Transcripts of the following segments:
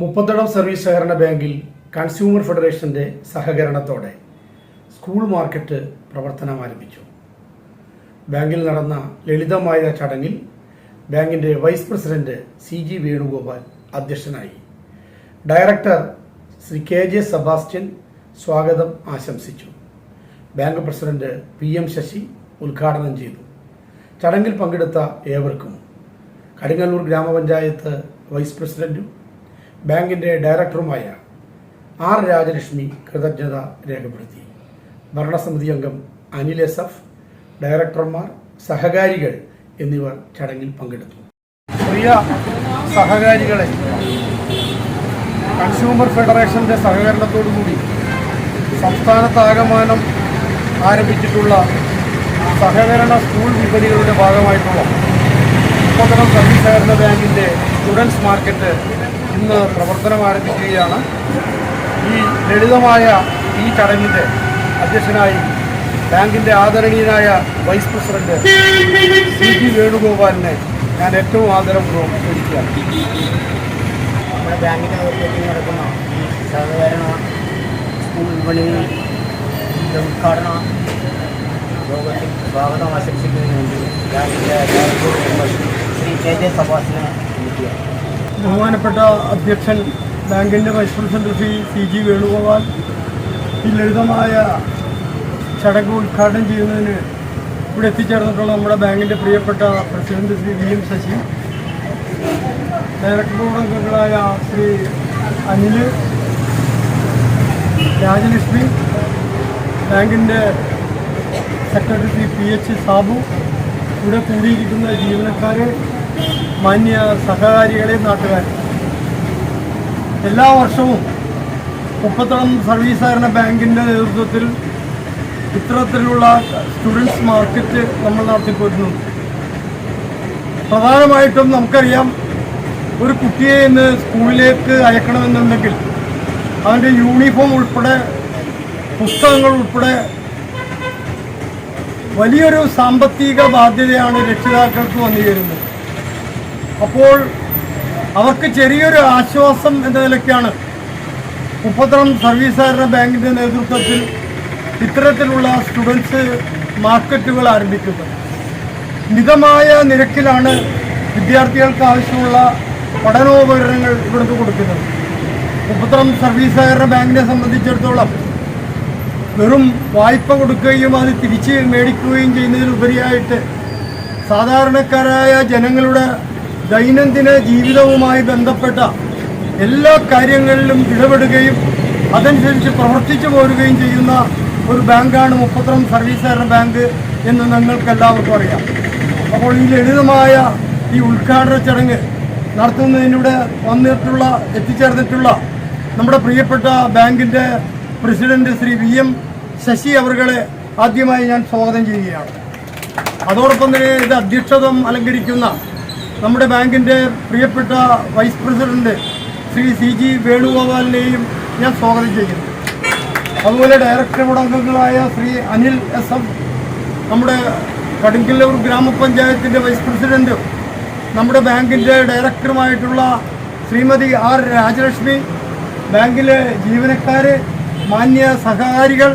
Muppathadam service സഹകരണ ബാങ്കിൽ consumer ഫെഡറേഷന്റെ സഹകരണത്തോടെ സ്കൂൾ മാർക്കറ്റ് പ്രവർത്തനം ആരംഭിച്ചു. ബാങ്കിൽ നടന്ന ലളിതമായ ചടങ്ങിൽ ബാങ്കിന്റെ vice president C G Venugopal അധ്യക്ഷനായി. Director Shri K J Sebastian സ്വാഗതം ആശംസിച്ചു. Bank president P M Sasi ഉദ്ഘാടനം ചെയ്തു. ചടങ്ങിൽ പങ്കെടുത്ത ഏവർക്കും കടുങ്ങല്ലൂർ ഗ്രാമപഞ്ചായത്ത് വൈസ് പ്രസിഡന്റും ബാങ്കിന്റെ ഡയറക്ടറുമായ ആർ രാജലക്ഷ്മി കൃതജ്ഞത രേഖപ്പെടുത്തി. ഭരണസമിതി അംഗം അനിൽ എസ് എഫ് ഡയറക്ടർമാർ സഹകാരികൾ എന്നിവർ ചടങ്ങിൽ പങ്കെടുത്തു. പ്രിയ സഹകാരികളെ കൺസ്യൂമർ ഫെഡറേഷന്റെ സഹകരണത്തോടുകൂടി സംസ്ഥാനത്താകമാനം ആരംഭിച്ചിട്ടുള്ള സഹകരണ സ്കൂൾ വിപണികളുടെ ഭാഗമായിട്ടുള്ള ഉപകരണം സർവീസ് സഹകരണ ബാങ്കിന്റെ സ്റ്റുഡൻസ് മാർക്കറ്റ് ഇന്ന് പ്രവർത്തനം ആരംഭിക്കുകയാണ്. ഈ ലളിതമായ ഈ ചടങ്ങിന്റെ അധ്യക്ഷനായി ബാങ്കിന്റെ ആദരണീയനായ വൈസ് പ്രസിഡന്റ് സി ജി വേണുഗോപാലിനെ ഞാൻ ഏറ്റവും ആദരപൂർവം ഒരുക്കുകയാണ് നമ്മുടെ ബാങ്കിന്റെ നേതൃത്വത്തിൽ നടക്കുന്ന ഈ സഹകരണ വിപണിയുടെ ഉദ്ഘാടന യോഗത്തിൽ സ്വാഗതം ആശംസിക്കുന്നതിന് വേണ്ടി ബാങ്കിന്റെ ശ്രീ കെ ജെ സബാസിനെ വിളിക്കുക ബഹുമാനപ്പെട്ട അധ്യക്ഷൻ ബാങ്കിന്റെ vice president Shri C G Venugopal ഈ ലളിതമായ ചടങ്ങ് ഉദ്ഘാടനം ചെയ്യുന്നതിന് ഇവിടെ എത്തിച്ചേർന്നിട്ടുള്ള നമ്മുടെ ബാങ്കിന്റെ പ്രിയപ്പെട്ട president Shri V M Sasi director board അംഗങ്ങളായ ശ്രീ അനിൽ രാജലക്ഷ്മി ബാങ്കിന്റെ secretary Shri P H Sabu ഇവിടെ കൂടിയിരിക്കുന്ന ജീവനക്കാരെ മാന്യ സഹകാരികളെയും നാട്ടുകാരും എല്ലാ വർഷവും മുപ്പത്തളം സർവീസ് സഹകരണ ബാങ്കിന്റെ നേതൃത്വത്തിൽ ഇത്തരത്തിലുള്ള സ്റ്റുഡൻസ് മാർക്കറ്റ് നമ്മൾ നടത്തിപ്പോരുന്നുണ്ട് പ്രധാനമായിട്ടും നമുക്കറിയാം ഒരു കുട്ടിയെ ഇന്ന് സ്കൂളിലേക്ക് അയക്കണമെന്നുണ്ടെങ്കിൽ അവന്റെ യൂണിഫോം ഉൾപ്പെടെ പുസ്തകങ്ങൾ ഉൾപ്പെടെ വലിയൊരു സാമ്പത്തിക ബാധ്യതയാണ് രക്ഷിതാക്കൾക്ക് വന്നു ചേരുന്നത് അപ്പോൾ അവർക്ക് ചെറിയൊരു ആശ്വാസം എന്ന നിലയ്ക്കാണ് സർവീസ് സഹകരണ ബാങ്കിന്റെ നേതൃത്വത്തിൽ ഇത്തരത്തിലുള്ള സ്റ്റുഡൻസ് മാർക്കറ്റുകൾ ആരംഭിക്കുന്നത്. മിതമായ നിരക്കിലാണ് വിദ്യാർത്ഥികൾക്ക് ആവശ്യമുള്ള പഠനോപകരണങ്ങൾ ഇവിടുന്ന് കൊടുക്കുന്നത്. മുപ്പത്തളം സർവീസ് സഹകരണ ബാങ്കിനെ സംബന്ധിച്ചിടത്തോളം വെറും വായ്പ കൊടുക്കുകയും അത് തിരിച്ച് മേടിക്കുകയും ചെയ്യുന്നതിലുപരിയായിട്ട് സാധാരണക്കാരായ ജനങ്ങളുടെ ദൈനംദിന ജീവിതവുമായി ബന്ധപ്പെട്ട എല്ലാ കാര്യങ്ങളിലും ഇടപെടുകയും അതനുസരിച്ച് പ്രവർത്തിച്ചു പോരുകയും ചെയ്യുന്ന ഒരു ബാങ്കാണ് മുപ്പത്തളം സർവീസ് ബാങ്ക് എന്ന് നിങ്ങൾക്ക് എല്ലാവർക്കും അറിയാം. അപ്പോൾ ഈ ലളിതമായ ഈ ഉദ്ഘാടന ചടങ്ങ് നടത്തുന്നതിലൂടെ വന്നിട്ടുള്ള എത്തിച്ചേർന്നിട്ടുള്ള നമ്മുടെ പ്രിയപ്പെട്ട ബാങ്കിന്റെ president Shri V M Sasi അവർകളെ ആദ്യമായി ഞാൻ സ്വാഗതം ചെയ്യുകയാണ്. അതോടൊപ്പം തന്നെ ഇത് അധ്യക്ഷതം അലങ്കരിക്കുന്ന നമ്മുടെ ബാങ്കിന്റെ പ്രിയപ്പെട്ട vice president Shri C G വേണുഗോപാലിനെയും ഞാൻ സ്വാഗതം ചെയ്യുന്നു. അതുപോലെ ഡയറക്ടർ ബോർഡ് അംഗങ്ങളായ ശ്രീ അനിൽ എസ് എം നമ്മുടെ കടുങ്കല്ലൂർ ഗ്രാമപഞ്ചായത്തിന്റെ വൈസ് പ്രസിഡന്റും നമ്മുടെ ബാങ്കിന്റെ ഡയറക്ടറുമായിട്ടുള്ള ശ്രീമതി ആർ രാജലക്ഷ്മി ബാങ്കിലെ ജീവനക്കാർ മാന്യ സഹകാരികൾ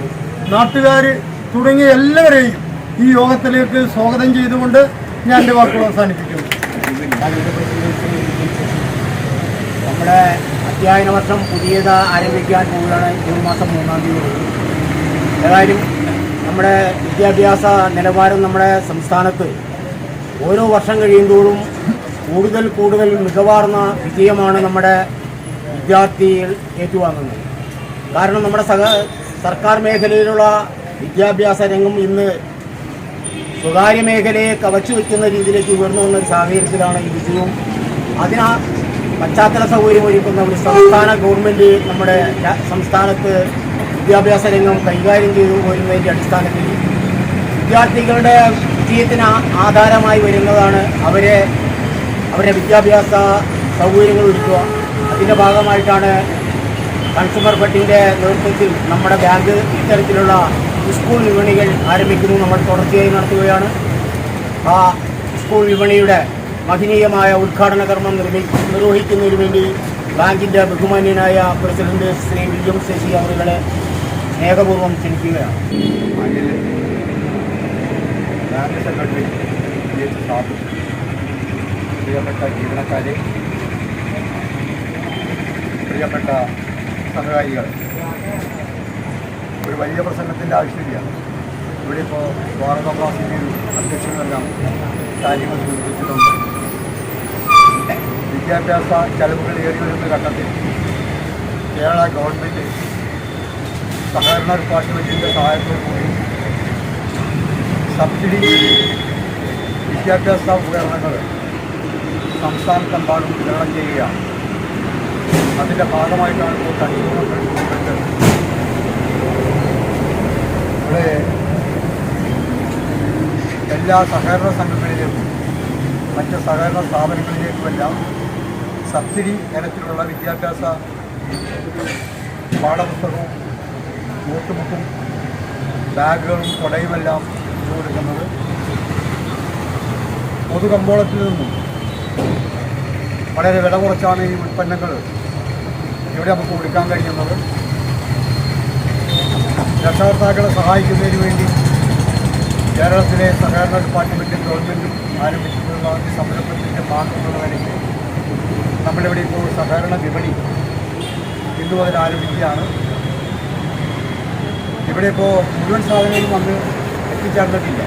നാട്ടുകാർ തുടങ്ങിയ എല്ലാവരെയും ഈ യോഗത്തിലേക്ക് സ്വാഗതം ചെയ്തുകൊണ്ട് ഞാൻ എന്റെ വാക്കുകൾ അവസാനിപ്പിക്കുന്നു. ബാങ്കിന്റെ പ്രസിഡൻസിൽ നമ്മുടെ അധ്യയന വർഷം പുതിയത് ആരംഭിക്കാൻ പോവുകയാണ് ജൂൺ മാസം മൂന്നാം തീയതി. ഏതായാലും നമ്മുടെ വിദ്യാഭ്യാസ നിലവാരം നമ്മുടെ സംസ്ഥാനത്ത് ഓരോ വർഷം കഴിയുന്തോറും കൂടുതൽ കൂടുതൽ മികവാർന്ന വിജയമാണ് നമ്മുടെ വിദ്യാർത്ഥികൾ ഏറ്റുവാങ്ങുന്നത്. കാരണം നമ്മുടെ സഹ സർക്കാർ മേഖലയിലുള്ള വിദ്യാഭ്യാസ രംഗം ഇന്ന് സ്വകാര്യ മേഖലയെ കവച്ചു വയ്ക്കുന്ന രീതിയിലേക്ക് ഉയർന്നു വന്ന ഒരു സാഹചര്യത്തിലാണ് ഈ വിജയവും. അതിനാ പശ്ചാത്തല സൗകര്യം ഒരുക്കുന്ന ഒരു സംസ്ഥാന ഗവൺമെന്റ് നമ്മുടെ സംസ്ഥാനത്ത് വിദ്യാഭ്യാസ രംഗം കൈകാര്യം ചെയ്തു വരുന്നതിന്റെ അടിസ്ഥാനത്തിൽ വിദ്യാർത്ഥികളുടെ വിജയത്തിന് ആധാരമായി വരുന്നതാണ് അവരെ അവരുടെ വിദ്യാഭ്യാസ സൗകര്യങ്ങൾ ഒരുക്കുക. അതിന്റെ ഭാഗമായിട്ടാണ് കൺസ്യൂമർ ഫെഡിന്റെ നേതൃത്വത്തിൽ നമ്മുടെ ബാങ്ക് ഇത്തരത്തിലുള്ള സ്കൂൾ വിപണികൾ ആരംഭിക്കുന്നു. നമ്മൾ തുടർച്ചയായി നടത്തുകയാണ്. ആ സ്കൂൾ വിപണിയുടെ മഹനീയമായ ഉദ്ഘാടന കർമ്മം നിർവഹിക്കുന്നതിന് വേണ്ടി ബാങ്കിന്റെ ബഹുമാന്യനായ പ്രസിഡന്റ് ശ്രീ വില്യം ശശി അവരുടെ സ്നേഹപൂർവം ക്ഷണിക്കുകയാണ്. പ്രിയപ്പെട്ട ജീവനക്കാരെ പ്രിയപ്പെട്ട സഹകാരികൾ. ഒരു വലിയ പ്രസംഗത്തിന്റെ ആവശ്യമില്ല. ഇവിടെ ഇപ്പോൾ സ്വാഗതപ്രാസിന്റെ അധ്യക്ഷനെല്ലാം കാര്യങ്ങൾ സൂചിപ്പിച്ചിട്ടുണ്ട്. വിദ്യാഭ്യാസ ചെലവുകൾ ഏറി വരുന്ന ഘട്ടത്തിൽ കേരള ഗവൺമെന്റ് സഹകരണ ഡിപ്പാർട്ട്മെന്റിന്റെ സഹായത്തോടുകൂടി സബ്സിഡി വിദ്യാഭ്യാസ ഉപകരണങ്ങൾ സംസ്ഥാനത്തെമ്പാടും വിതരണം ചെയ്യുകയാണ്. അതിന്റെ ഭാഗമായിട്ടാണ് ഇപ്പോൾ ഗവൺമെന്റ് ഇവിടെ എല്ലാ സഹകരണ സംഘങ്ങളിലേക്കും മറ്റ് സഹകരണ സ്ഥാപനങ്ങളിലേക്കുമെല്ലാം സബ്സിഡി തരത്തിലുള്ള വിദ്യാഭ്യാസ പാഠപുസ്തകവും നോട്ടുബുക്കും ബാഗുകളും കൊടയുമെല്ലാം കൊടുക്കുന്നത് പൊതുകമ്പോളത്തിൽ നിന്നും വളരെ വില കുറച്ചാണ് ഈ ഉൽപ്പന്നങ്ങൾ ഇവിടെ നമുക്ക് കൊടുക്കാൻ കഴിയുന്നത് രക്ഷകർത്താക്കളെ സഹായിക്കുന്നതിന് വേണ്ടി കേരളത്തിലെ സഹകരണ ഡിപ്പാർട്ട്മെന്റും ഗവൺമെന്റും ആരംഭിച്ചിട്ടുള്ള ഈ സംരംഭത്തിന്റെ ഭാഗത്തുള്ള നിലയ്ക്ക് നമ്മളിവിടെ ഇപ്പോൾ സഹകരണ വിപണി ഇന്നു മുതൽ ആരംഭിക്കുകയാണ്. ഇവിടെ ഇപ്പോൾ മുഴുവൻ സാധനങ്ങളും വന്ന് എത്തിച്ചേർന്നിട്ടില്ല.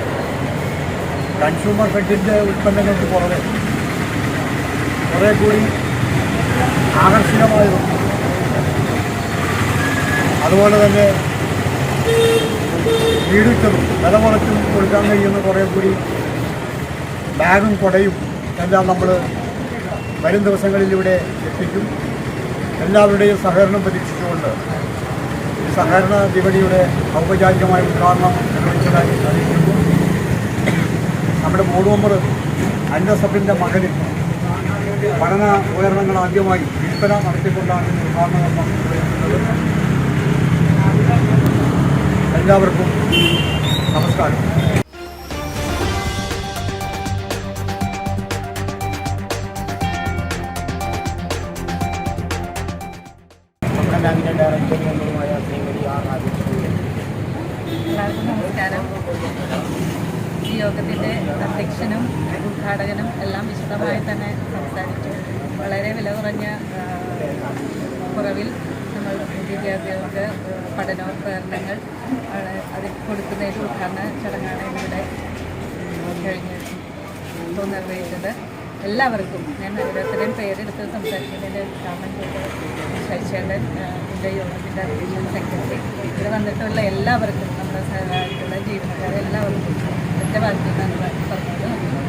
കൺസ്യൂമർ ഫെഡിന്റെ ഉൽപ്പന്നങ്ങൾക്ക് പുറമെ കുറേ കൂടി ആകർഷകമായതും അതുപോലെ തന്നെ വീടിച്ചതും വില കുറച്ചും കൊടുക്കാൻ കഴിയുന്ന കുറേ കൂടി ബാഗും കുടയും എല്ലാം നമ്മൾ വരും ദിവസങ്ങളിൽ ഇവിടെ എത്തിക്കും. എല്ലാവരുടെയും സഹകരണം പ്രതീക്ഷിച്ചുകൊണ്ട് ഈ സഹകരണ വിപണിയുടെ ഔപചാരികമായ ഉദ്ഘാടനം നിർവഹിച്ചതായി അറിയിക്കുന്നു. നമ്മുടെ ബോർഡ് മെമ്പർ അന്നസഫിന്റെ മകന് പഠന ഉപകരണങ്ങൾ ആദ്യമായി വിൽപ്പന നടത്തിക്കൊണ്ടാണ് ഉദ്ഘാടനം നിർവഹിക്കുന്നത് എല്ലാവർക്കും നമസ്കാരം. ബാങ്കിന്റെ ഡയറക്ടർ മെമ്പറുമായ ശ്രീമതി ആർ എല്ലാവർക്കും നമസ്കാരം. ഈ യോഗത്തിന്റെ അധ്യക്ഷനും ഉദ്ഘാടകനും എല്ലാം വിശദമായി തന്നെ സംസാരിച്ചു. വളരെ വില കുറഞ്ഞ കുറവിൽ വിദ്യാർത്ഥികൾക്ക് പഠനോപകരണങ്ങൾ ആണ് അതിൽ കൊടുക്കുന്നതിന്റെ ഉദ്ഘാടന ചടങ്ങാണ് ഇവിടെ കഴിഞ്ഞ് നിർവഹിച്ചത് എല്ലാവർക്കും ഞാൻ ഓരോരുത്തരുടെയും പേരെടുത്ത് സംസാരിക്കുന്നതിന്റെ ഉദ്ഘാടനം ചെയ്ത് ശശിചേണ്ടൻ എന്റെ യോഗത്തിന്റെ അഡീഷണൽ സെക്രട്ടറി. ഇവിടെ വന്നിട്ടുള്ള എല്ലാവർക്കും നമ്മുടെ സഹായിട്ടുള്ള ജീവനക്കാരെ എല്ലാവർക്കും എന്റെ ഭാഗത്തു നിന്നാണ്